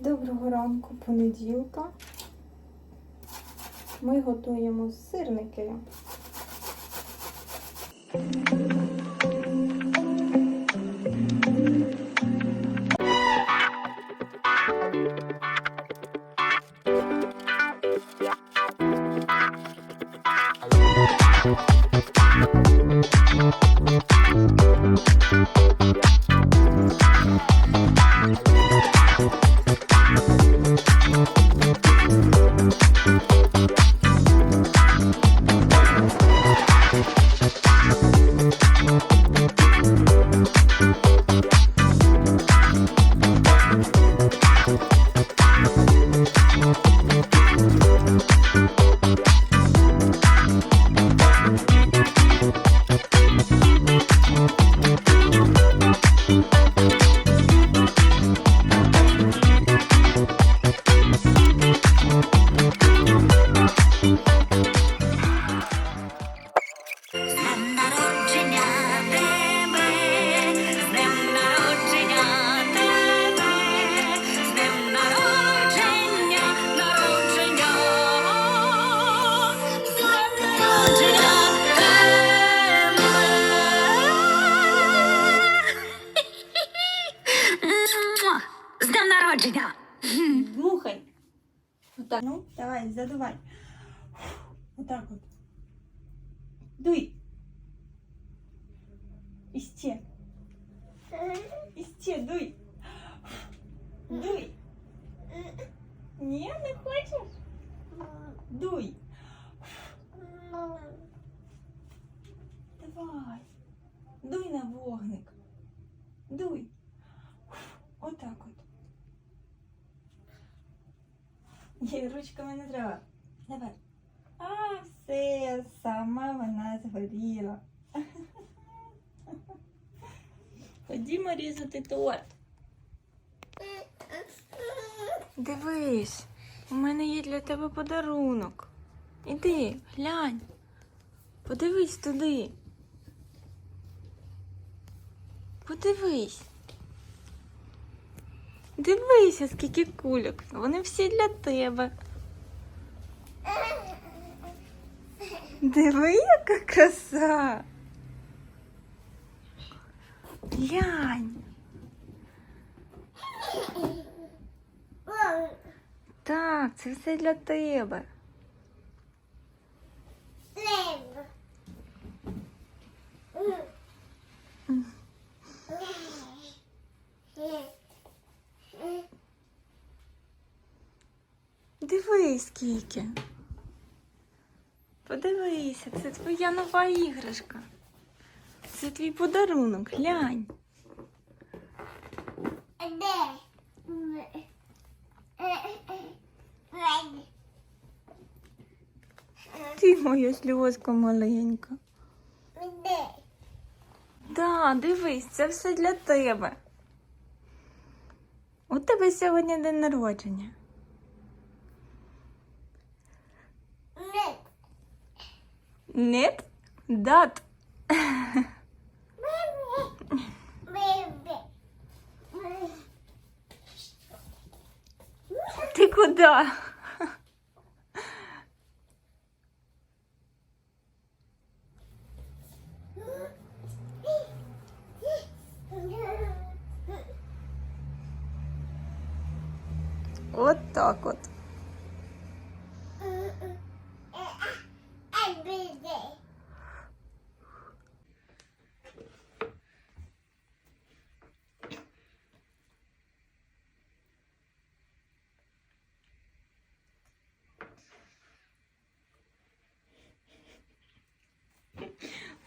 Доброго ранку, понеділка. Ми готуємо сирники. Ні, ручками не треба. Давай. А, все, сама вона згоріла. Ходімо різати торт. Дивись, у мене є для тебе подарунок. Іди, глянь. Подивись туди. Подивись. Дивися, скільки кульок. Вони всі для тебе. Диви, яка краса. Глянь. Так, це все для тебе. Дивись, скільки. Подивися, це твоя нова іграшка. Це твій подарунок, глянь. Ти моя сльозка маленька. Да, дивись, це все для тебе. У тебе сьогодні день народження. Нет? Дат. Ти куди? От так от.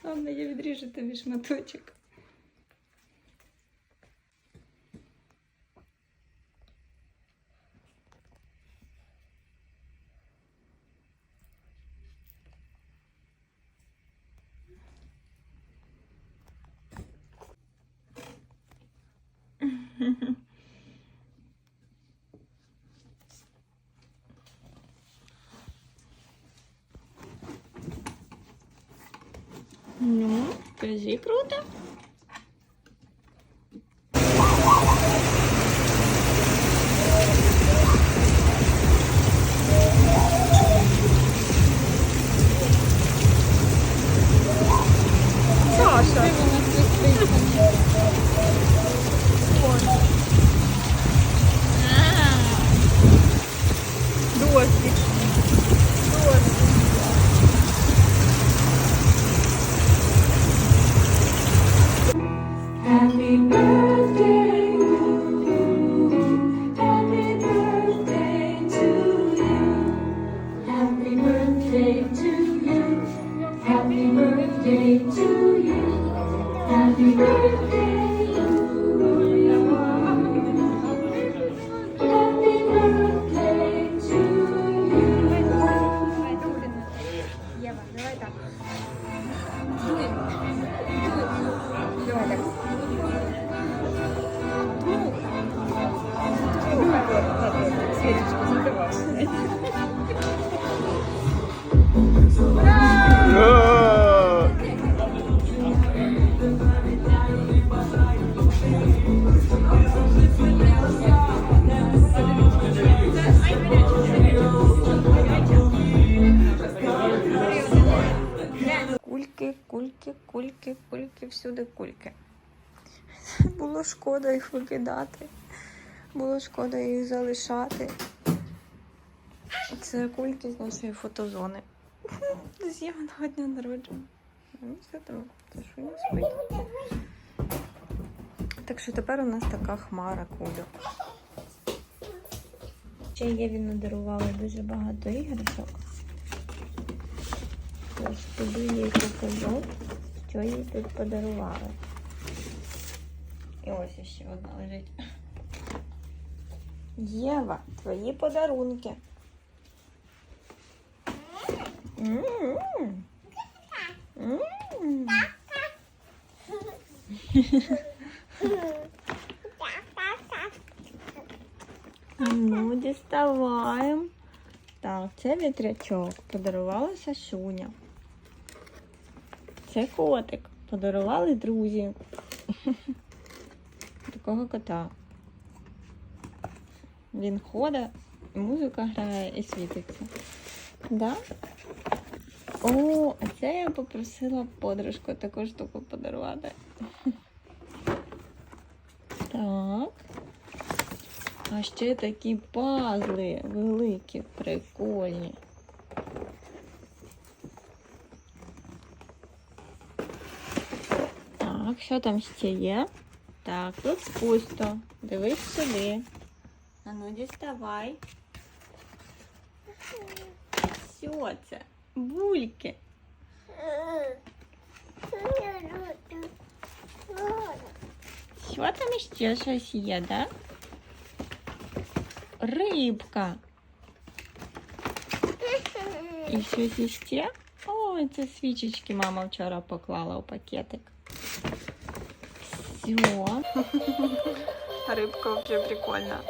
Ладно, я відріжу тобі шматочок. Ну, круто. Кульки, кульки, кульки, всюди кульки. Було шкода їх викидати. Було шкода їх залишати. Це кульки з нашої фотозони. З Євного дня народження. Ну. Так що тепер у нас така хмара кульок. Ще Єві надарували дуже багато іграшок. Тобі їй покажу, що їй тут подарували. І ось ще одна лежить. Єва, твої подарунки. Ну, діставаємо. Так, це вітрячок. Подарувала Сашуня. Це котик. Подарували друзі. Такого кота. Він ходить, музика грає і світиться. Да? О, а це я попросила подружку таку штуку подарувати. Так. А ще такі пазли великі, прикольні. що там ще є? Так, тут пусто. Дивись сюди. А ну діставай. Що це? Бульки. Що там ще щось є, да? Рибка. І щось іще? Ой, це свічечки мама вчора поклала у пакетик. Все. Рибка вообще прикольна.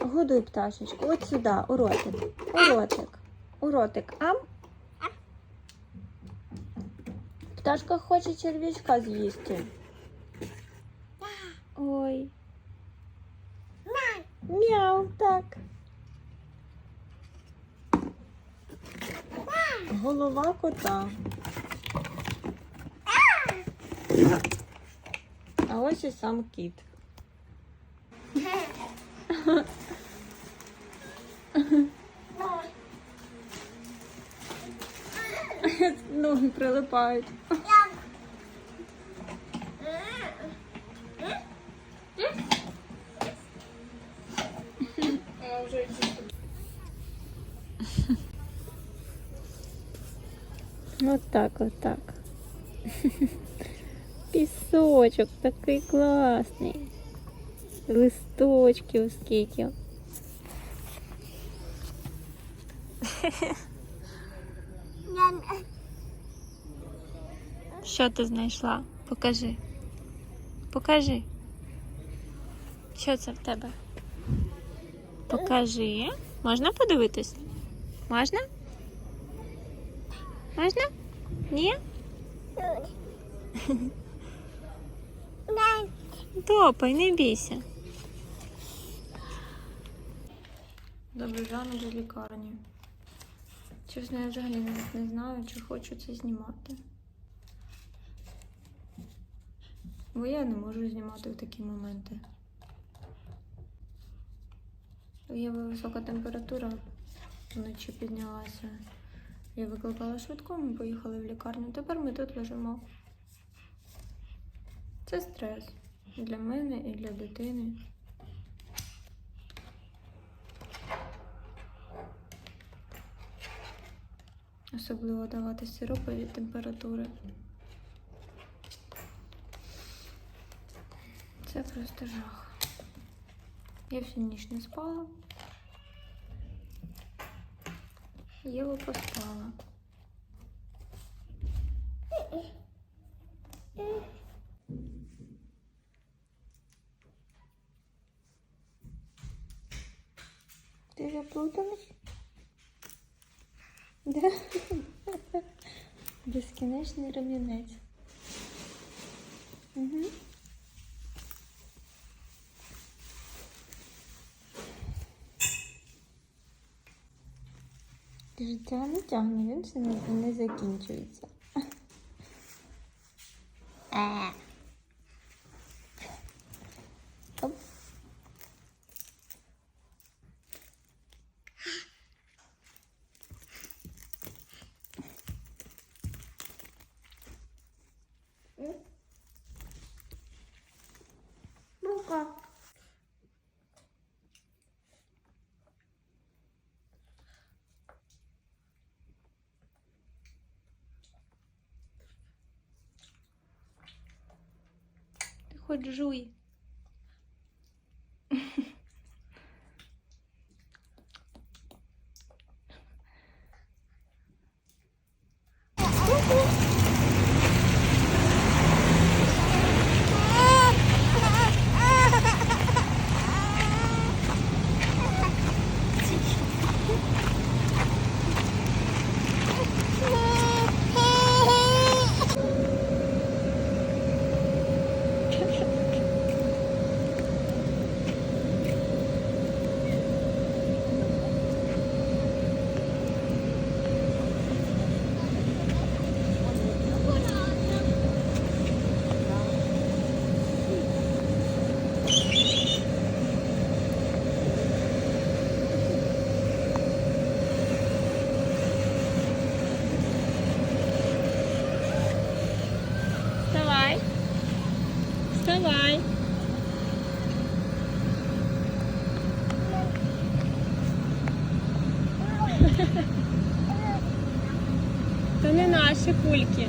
Годуй пташечку. От сюди, у ротик. У ротик. У ротик. Ам. Пташка хоче черв'ячка з'їсти. Ой. Мяу, так. Голова кота. А ось і сам кіт. Ноги прилипають. Вот так, вот так. Пісочок такий класний. Листочків скільки. Що ти знайшла? Покажи. Покажи. Що це в тебе? Покажи. Можна подивитись? Можна? Можна? Ні? Топай, не бійся. Добрий ранок до лікарні. Чесно, я взагалі навіть не знаю, чи хочу це знімати. Бо я не можу знімати в такі моменти. Є висока температура, вночі піднялася. Я викликала швидку, ми поїхали в лікарню. Тепер ми тут лежимо. Це стрес і для мене, і для дитини. Особливо давати сиропи від температури. Це просто жах. Я всю ніч не спала. Єва поспала. Ти заплуталась? Да? Безкінечний ремінець. Угу. Життя не тягне, він ще не, закінчується. Ти хоч наші кульки.